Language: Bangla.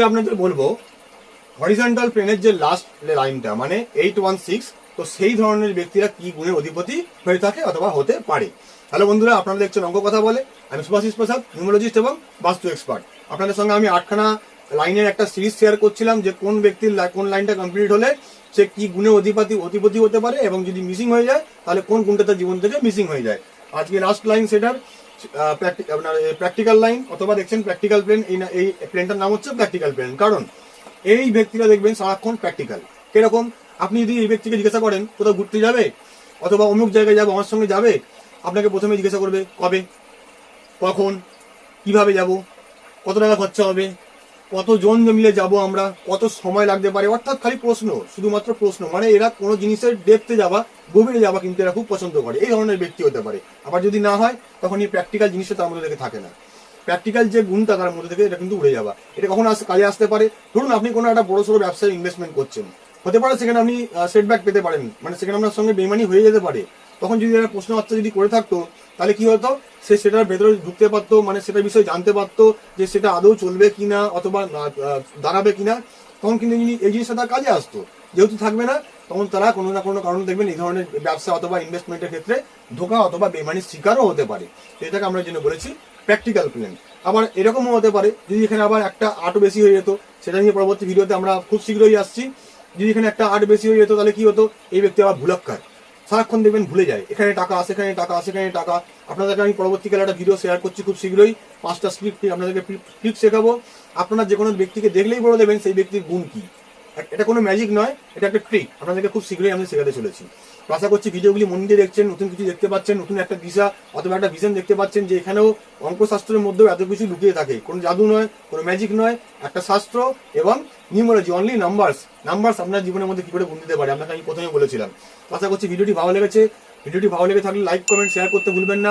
আপনাদের বলব হরিজন্টাল প্লেনের যে লাস্ট লাইনটা মানে এইট ওয়ান সিক্স তো সেই ধরনের ব্যক্তিরা কি গুণের অধিপতি হয়ে থাকে অথবা হতে পারে। হ্যালো বন্ধুরা, আপনারা দেখছেন অঙ্ক কথা বলে। আমি সুভাষিস প্রসাদ, নিউমোলজিস্ট এবং বাস্তু এক্সপার্ট আপনাদের সঙ্গে আমি আটখানা লাইনের একটা সিরিজ শেয়ার করছিলাম যে কোন ব্যক্তির কোন লাইনটা কমপ্লিট হলে সে কি গুণে অধিপতি অধিপতি হতে পারে এবং যদি মিসিং হয়ে যায়, তাহলে কোন গুণটা তার জীবন থেকে মিসিং হয়ে যায়। আজকে লাস্ট লাইন সেটার আপনার প্র্যাকটিক্যাল লাইন অথবা দেখছেন প্র্যাকটিক্যাল প্লেন এই এই প্লেনটার নাম হচ্ছে প্র্যাকটিক্যাল প্লেন কারণ এই ব্যক্তিরা দেখবেন সারাক্ষণ প্র্যাকটিক্যাল কীরকম? আপনি যদি এই ব্যক্তিকে জিজ্ঞাসা করেন, কোথাও ঘুরতে যাবে, অথবা অমুক জায়গায় যাবে, আমার সঙ্গে যাবে, আপনাকে প্রথমে জিজ্ঞাসা করবে, কবে, কখন, কীভাবে যাব, কত টাকা খরচা হবে কতজন মিলে যাব আমরা, কত সময় লাগতে পারে, অর্থাৎ খালি প্রশ্ন, শুধুমাত্র প্রশ্ন। মানে এরা কোনো জিনিসের ডেপতে যাওয়া গভীরে যাওয়া কিন্তু এরা খুব পছন্দ করে। এই ধরনের ব্যক্তি হতে পারে। আবার যদি না হয়, তখন এই প্র্যাকটিক্যাল জিনিসটা তার মধ্যে থেকে থাকে না। প্র্যাকটিক্যাল যে গুণটা তার মধ্যে থেকে, এটা কিন্তু উড়ে যাওয়া এটা কখন আস- কাজে আসতে পারে। ধরুন আপনি কোনো একটা বড় সড়ো ব্যবসায় ইনভেস্টমেন্ট করছেন। হতে পারে সেখানে আপনি সেটব্যাক পেতে পারেন। মানে সেখানে আপনার সঙ্গে বেমানি হয়ে যেতে পারে। তখন যদি এরা প্রশ্ন বাচ্চা যদি করে থাকতো, তাহলে কি হতো? সে সেটার ভেতরে ঢুকতে পারতো মানে সেটার বিষয়ে জানতে পারতো যে সেটা আদৌ চলবে কিনা অথবা দাঁড়াবে কিনা। তখন কিন্তু এই জিনিসটা তার কাজে আসতো। যেহেতু থাকবে না, তখন তারা কোনো না কোনো কারণে দেখবেন এই ধরনের ব্যবসা অথবা ইনভেস্টমেন্টের ক্ষেত্রে ধোকা অথবা বেমানির শিকারও হতে পারে। এটাকে আমরা জন্য বলেছি প্র্যাকটিক্যাল প্ল্যান আবার এরকমও হতে পারে, যদি এখানে আবার একটা আর্ট বেশি হয়ে যেত, সেটা নিয়ে পরবর্তী ভিডিওতে আমরা খুব শীঘ্রই আসছি। যদি এখানে একটা আর্ট বেশি হয়ে যেত, তাহলে কি হতো? এই ব্যক্তি আবার ভুলক্কার। সারাক্ষণ দেখবেন ভুলে যায়। এখানে টাকা সেখানে টাকা সেখানে টাকা। আপনাদেরকে আমি পরবর্তীকালে একটা ভিডিও শেয়ার করছি খুব শীঘ্রই। পাঁচটা স্ক্রিপ্ট আপনাদেরকে ট্রিপ শেখাবো। আপনারা যে কোনো ব্যক্তিকে দেখলেই বলে দেবেন সেই ব্যক্তির গুণ কি। এটা কোনো ম্যাজিক নয়, এটা একটা ট্রিক আপনাদেরকে খুব শীঘ্রই আমি শেখাতে চলেছি। আশা করছি ভিডিওগুলি মন দিয়ে দেখছেন, নতুন কিছু দেখতে পাচ্ছেন, নতুন একটা দিশা অথবা একটা ভিশন দেখতে পাচ্ছেন যে এখানেও অঙ্কশাস্ত্রের মধ্যেও এত কিছু লুকিয়ে থাকে। কোনো জাদু নয়, কোনো ম্যাজিক নয়, একটা শাস্ত্র এবং নিউমোলজি অনলি নাম্বারস নাম্বারস আপনার জীবনের মধ্যে কী করে গুণ দিতে পারে? আপনাকে আমি প্রথমে বলেছিলাম। আশা করছি ভিডিওটি ভালো লেগেছে। ভিডিওটি ভালো লেগে থাকলে লাইক কমেন্ট শেয়ার করতে ভুলবেন না।